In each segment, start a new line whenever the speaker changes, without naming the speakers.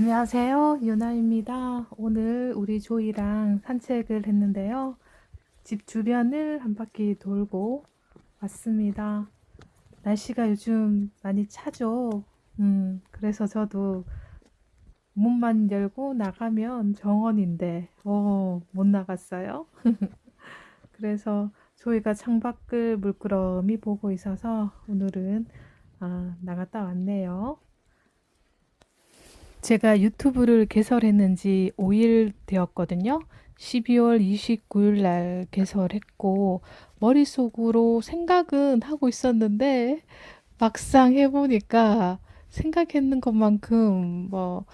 안녕하세요. 유나입니다. 오늘 우리 조이랑 산책을 했는데요. 집 주변을 한 바퀴 돌고 왔습니다. 날씨가 요즘 많이 차죠. 음, 그래서 저도 문만 열고 나가면 정원인데, 어, 못 나갔어요. 그래서 조이가 창밖을 물끄러미 보고 있어서 오늘은 아, 나갔다 왔네요. 제가 유튜브를 개설했는지 5일 되었거든요. 12월 29일 날 개설했고, 머릿속으로 생각은 하고 있었는데, 막상 해보니까 생각했는 것만큼 뭐,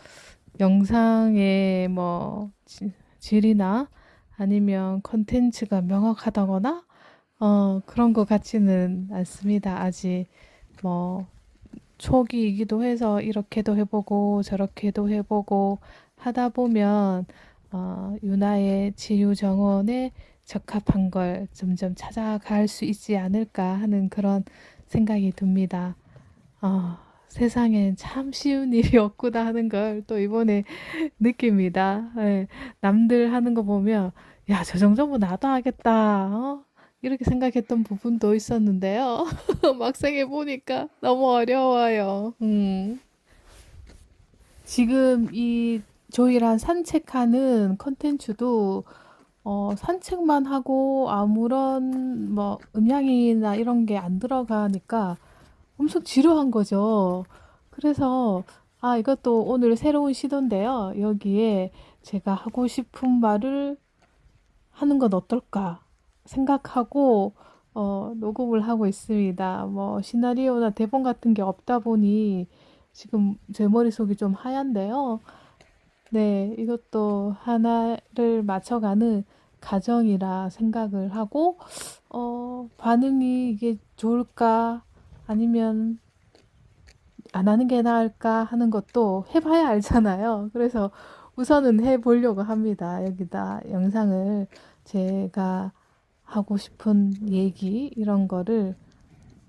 영상의 뭐, 지- 질이나 아니면 컨텐츠가 명확하다거나, 어, 그런 것 같지는 않습니다. 아직 뭐, 초기이기도 해서 이렇게도 해보고 저렇게도 해보고 하다 보면 어, 유나의 치유 정원에 적합한 걸 점점 찾아갈 수 있지 않을까 하는 그런 생각이 듭니다. 어, 세상엔 참 쉬운 일이 없구나 하는 걸 또 이번에 느낍니다. 예, 남들 하는 거 보면 야, 저 정도면 나도 하겠다. 어? 이렇게 생각했던 부분도 있었는데요. 막상 해보니까 너무 어려워요. 음. 지금 이 조이랑 산책하는 컨텐츠도 어, 산책만 하고 아무런 뭐 음향이나 이런 게 안 들어가니까 엄청 지루한 거죠. 그래서 아, 이것도 오늘 새로운 시도인데요. 여기에 제가 하고 싶은 말을 하는 건 어떨까 생각하고 어, 녹음을 하고 있습니다. 뭐 시나리오나 대본 같은 게 없다 보니 지금 제 머릿속이 좀 하얀데요. 네, 이것도 하나를 맞춰가는 과정이라 생각을 하고 어, 반응이 이게 좋을까 아니면 안 하는 게 나을까 하는 것도 해봐야 알잖아요. 그래서 우선은 해보려고 합니다. 여기다 영상을 제가 하고 싶은 얘기 이런 거를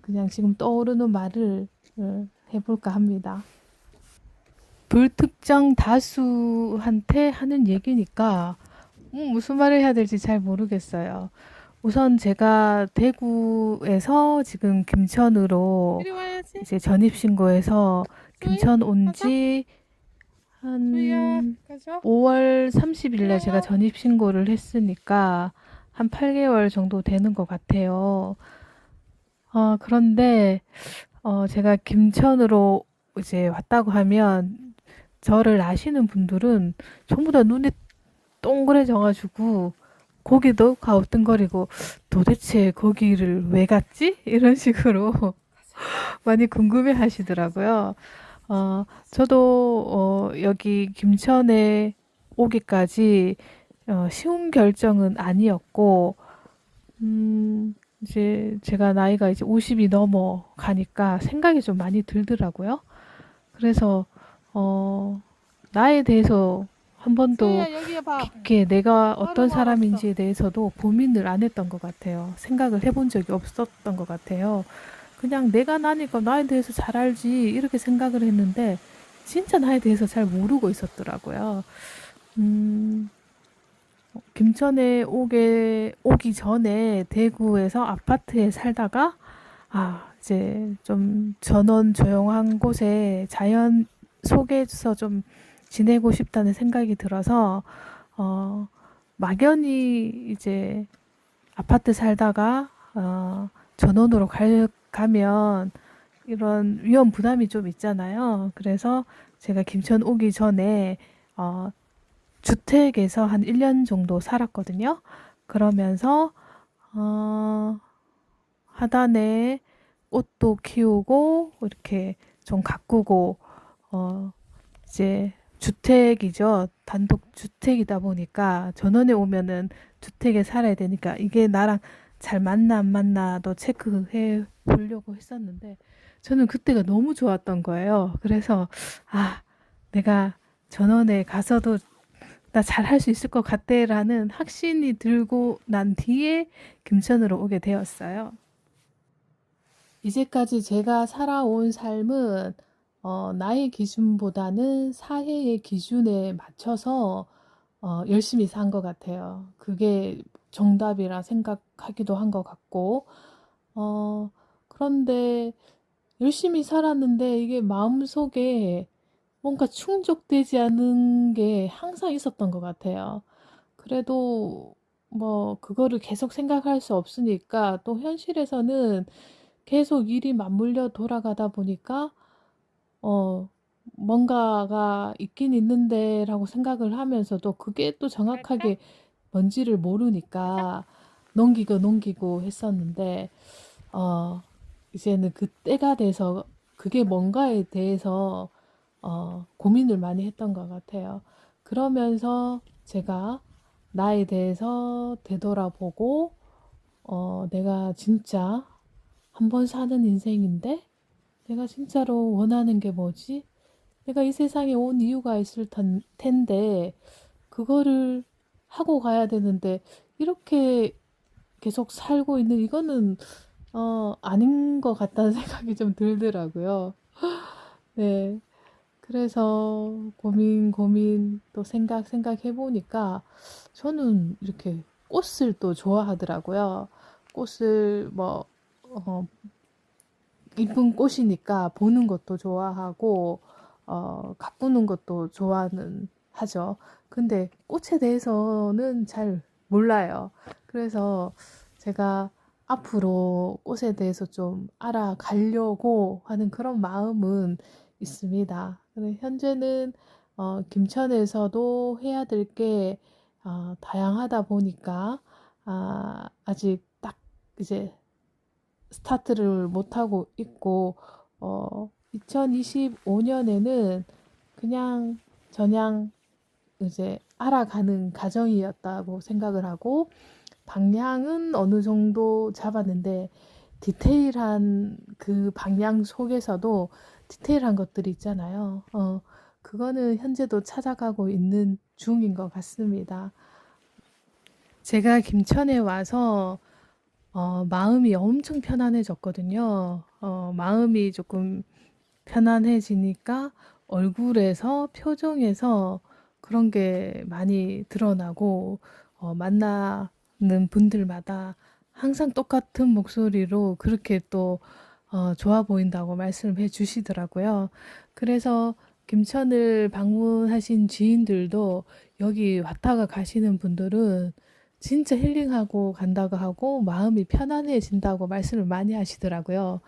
그냥 지금 떠오르는 말을 어, 해볼까 합니다. 불특정 다수한테 하는 얘기니까 음, 무슨 말을 해야 될지 잘 모르겠어요. 우선 제가 대구에서 지금 김천으로. 이제 전입 신고해서 김천 온. 지한
가자.
5월 30일에 제가
일어나.
전입 신고를 했으니까 한 8개월 정도 되는 것 같아요. 어, 그런데 어, 제가 김천으로 이제 왔다고 하면 저를 아시는 분들은 전부 다 눈이 동그래져가지고 고개도 가우뚱거리고 도대체 거기를 왜 갔지? 이런 식으로 많이 궁금해 하시더라고요. 어, 저도 어, 여기 김천에 오기까지 어, 쉬운 결정은 아니었고, 음, 이제 제가 나이가 이제 50이 넘어 가니까 생각이 좀 많이 들더라고요. 그래서, 어, 나에 대해서 한 번도. 깊게 내가 어떤 사람인지에 대해서도 고민을 안 했던 것 같아요. 생각을 해본 적이 없었던 것 같아요. 그냥 내가 나니까 나에 대해서 잘 알지 이렇게 생각을 했는데 진짜 나에 대해서 잘 모르고 있었더라고요. 음, 김천에 오게 오기 전에 대구에서 아파트에 살다가 아 이제 좀 전원 조용한 곳에 자연 속에서 좀 지내고 싶다는 생각이 들어서 어 막연히 이제 아파트 살다가 어 전원으로 갈, 가면 이런 위험 부담이 좀 있잖아요. 그래서 제가 김천 오기 전에 어 주택에서 한 1년 정도 살았거든요. 그러면서 어 하단에 꽃도 키우고 이렇게 좀 가꾸고 어 이제 주택이죠. 단독 주택이다 보니까 전원에 오면은 주택에 살아야 되니까 이게 나랑 잘 맞나 안 맞나도 체크해 보려고 했었는데 저는 그때가 너무 좋았던 거예요. 그래서 아, 내가 전원에 가서도 나 잘할 수 있을 것 같대라는 확신이 들고 난 뒤에 김천으로 오게 되었어요. 이제까지 제가 살아온 삶은 어, 나의 기준보다는 사회의 기준에 맞춰서 어, 열심히 산 것 같아요. 그게 정답이라 생각하기도 한 것 같고, 어, 그런데 열심히 살았는데 이게 마음속에 뭔가 충족되지 않은 게 항상 있었던 것 같아요. 그래도 뭐 그거를 계속 생각할 수 없으니까 또 현실에서는 계속 일이 맞물려 돌아가다 보니까 어 뭔가가 있긴 있는데라고 생각을 하면서도 그게 또 정확하게 뭔지를 모르니까 넘기고 넘기고 했었는데 어 이제는 그 때가 돼서 그게 뭔가에 대해서 어 고민을 많이 했던 것 같아요. 그러면서 제가 나에 대해서 되돌아보고 어 내가 진짜 한 번 사는 인생인데 내가 진짜로 원하는 게 뭐지? 내가 이 세상에 온 이유가 있을 텐- 텐데, 그거를 하고 가야 되는데, 이렇게 계속 살고 있는 이거는, 어, 아닌 것 같다는 생각이 좀 들더라고요. 네. 그래서 고민, 고민, 또 생각, 생각해 보니까, 저는 이렇게 꽃을 또 좋아하더라고요. 꽃을 뭐, 어, 이쁜 꽃이니까 보는 것도 좋아하고, 어, 가꾸는 것도 좋아는 하죠. 근데 꽃에 대해서는 잘 몰라요. 그래서 제가 앞으로 꽃에 대해서 좀 알아가려고 하는 그런 마음은 있습니다. 근데 현재는 어, 김천에서도 해야 될게 어, 다양하다 보니까 아, 아직 딱 이제 스타트를 못하고 있고, 어, 2025년에는 그냥 저냥 이제 알아가는 과정이었다고 생각을 하고, 방향은 어느 정도 잡았는데, 디테일한 그 방향 속에서도 디테일한 것들이 있잖아요. 어, 그거는 현재도 찾아가고 있는 중인 것 같습니다. 제가 김천에 와서 어, 마음이 엄청 편안해졌거든요. 어, 마음이 조금 편안해지니까 얼굴에서, 표정에서 그런 게 많이 드러나고, 어, 만나는 분들마다 항상 똑같은 목소리로 그렇게 또, 어, 좋아 보인다고 말씀해 주시더라고요. 그래서 김천을 방문하신 지인들도 여기 왔다가 가시는 분들은 진짜 힐링하고 간다고 하고 마음이 편안해진다고 말씀을 많이 하시더라고요.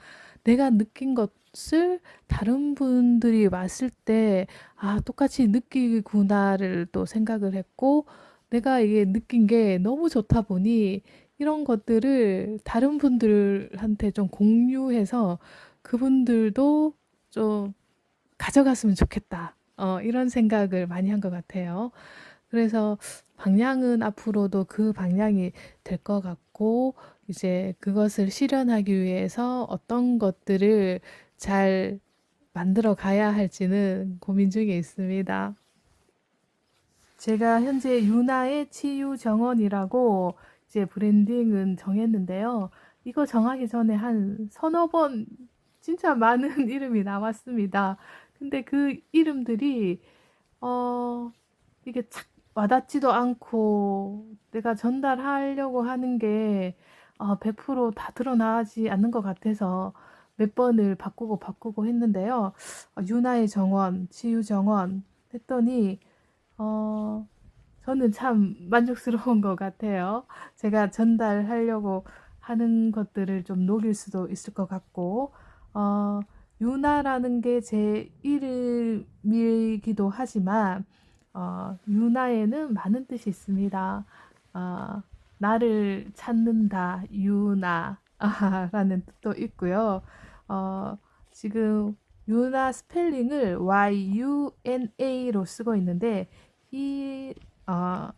내가 느낀 것을 다른 분들이 왔을 때, 아, 똑같이 느끼구나를 또 생각을 했고, 내가 이게 느낀 게 너무 좋다 보니 이런 것들을 다른 분들한테 좀 공유해서 그분들도 좀 가져갔으면 좋겠다. 어, 이런 생각을 많이 한 것 같아요. 그래서 방향은 앞으로도 그 방향이 될 것 같고, 이제 그것을 실현하기 위해서 어떤 것들을 잘 만들어 가야 할지는 고민 중에 있습니다. 제가 현재 유나의 치유 정원이라고 이제 브랜딩은 정했는데요. 이거 정하기 전에 한 서너 번 진짜 많은 이름이 나왔습니다. 근데 그 이름들이 어 이게 착 와닿지도 않고 내가 전달하려고 하는 게 어, 100%다 드러나지 않는 것 같아서 몇 번을 바꾸고 바꾸고 했는데요. 어, 유나의 정원, 치유 정원 했더니 어, 저는 참 만족스러운 것 같아요. 제가 전달하려고 하는 것들을 좀 녹일 수도 있을 것 같고, 어, 유나라는 게 제 이름이기도 하지만, 어, 유나에는 많은 뜻이 있습니다. 어, 나를 찾는다, 유나 라는 뜻도 있고요. 어, 지금 유나 스펠링을 Y-U-N-A로 쓰고 있는데, 이 어,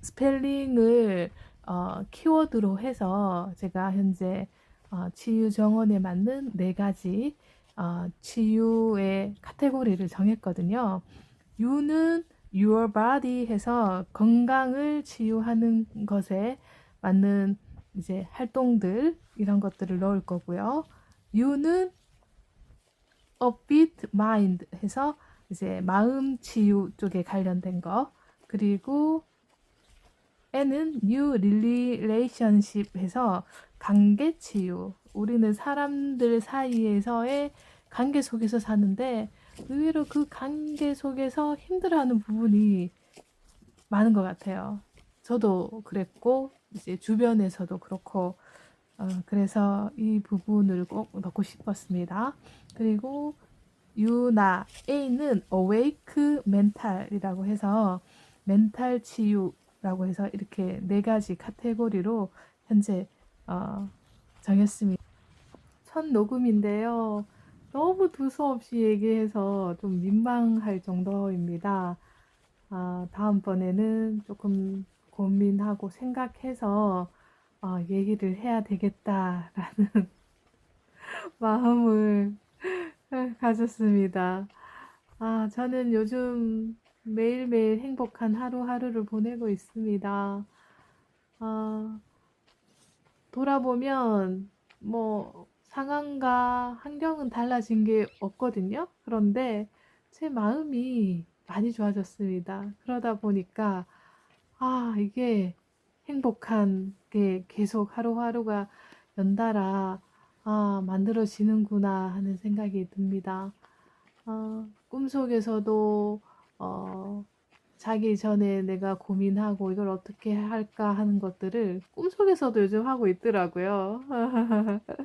스펠링을 어, 키워드로 해서 제가 현재 어, 치유 정원에 맞는 네 가지 어, 치유의 카테고리를 정했거든요. U는 your body 해서 건강을 치유하는 것에 맞는 이제 활동들 이런 것들을 넣을 거고요. U는 upbeat mind 해서 이제 마음 치유 쪽에 관련된 거. 그리고 N은 new relationship 해서 관계 치유. 우리는 사람들 사이에서의 관계 속에서 사는데 의외로 그 관계 속에서 힘들어하는 부분이 많은 것 같아요. 저도 그랬고 이제 주변에서도 그렇고 어, 그래서 이 부분을 꼭 넣고 싶었습니다. 그리고 유나 A는 awake mental이라고 해서 멘탈 치유라고 해서 이렇게 네 가지 카테고리로 현재 어, 정했습니다. 첫 녹음인데요. 너무 두서없이 얘기해서 좀 민망할 정도입니다. 아, 다음번에는 조금 고민하고 생각해서 어, 얘기를 해야 되겠다라는 마음을 가졌습니다. 아, 저는 요즘 매일매일 행복한 하루하루를 보내고 있습니다. 아, 돌아보면 뭐 상황과 환경은 달라진 게 없거든요. 그런데 제 마음이 많이 좋아졌습니다. 그러다 보니까 아, 이게 행복한 게 계속 하루하루가 연달아 아, 만들어지는구나 하는 생각이 듭니다. 어, 꿈속에서도 어, 자기 전에 내가 고민하고 이걸 어떻게 할까 하는 것들을 꿈속에서도 요즘 하고 있더라고요.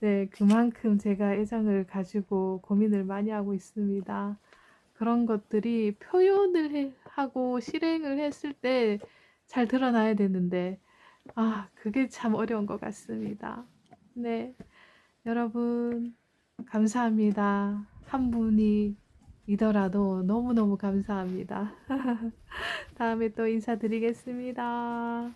네, 그만큼 제가 애정을 가지고 고민을 많이 하고 있습니다. 그런 것들이 표현을 해- 하고 실행을 했을 때 잘 드러나야 되는데, 아, 그게 참 어려운 것 같습니다. 네, 여러분, 감사합니다. 한 분 이더라도 너무너무 감사합니다. 다음에 또 인사드리겠습니다.